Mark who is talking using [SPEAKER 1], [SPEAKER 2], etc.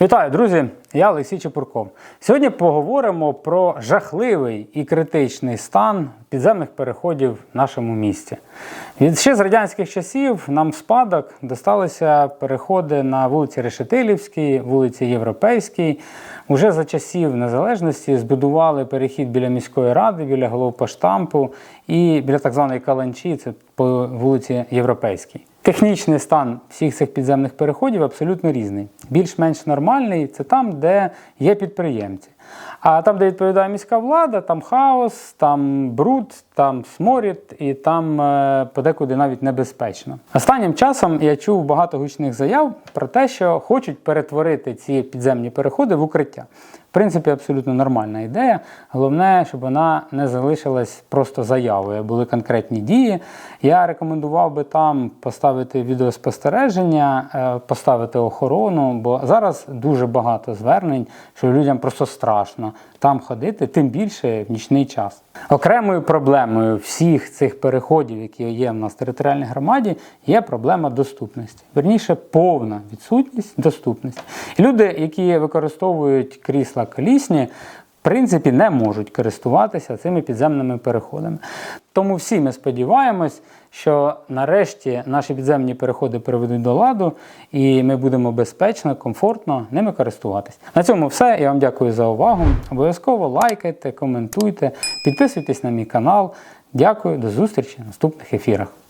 [SPEAKER 1] Вітаю, друзі! Я Олексій Чепурков. Сьогодні поговоримо про жахливий і критичний стан підземних переходів в нашому місті. Від ще з радянських часів нам в спадок досталися переходи на вулиці Решетилівській, вулиці Європейській. Уже за часів незалежності збудували перехід біля міської ради, біля головпоштампу і біля так званої Каланчі, це по вулиці Європейській. Технічний стан всіх цих підземних переходів абсолютно різний. Більш-менш нормальний це там, де є підприємці. А там, де відповідає міська влада, там хаос, там бруд, там сморід і там е, подекуди навіть небезпечно. Останнім часом я чув багато гучних заяв про те, що хочуть перетворити ці підземні переходи в укриття. В принципі, абсолютно нормальна ідея. Головне, щоб вона не залишилась просто заявою, були конкретні дії. Я рекомендував би там поставити відеоспостереження, е, поставити охорону, бо зараз дуже багато звернень, що людям просто страшно там ходити, тим більше в нічний час. Окремою проблемою всіх цих переходів, які є в нас в територіальній громаді, є проблема доступності. Верніше, повна відсутність доступності. Люди, які використовують крісла колісні, принципі, не можуть користуватися цими підземними переходами. Тому всі ми сподіваємось, що нарешті наші підземні переходи приведуть до ладу, і ми будемо безпечно, комфортно ними користуватись. На цьому все. Я вам дякую за увагу. Обов'язково лайкайте, коментуйте, підписуйтесь на мій канал. Дякую, до зустрічі в наступних ефірах.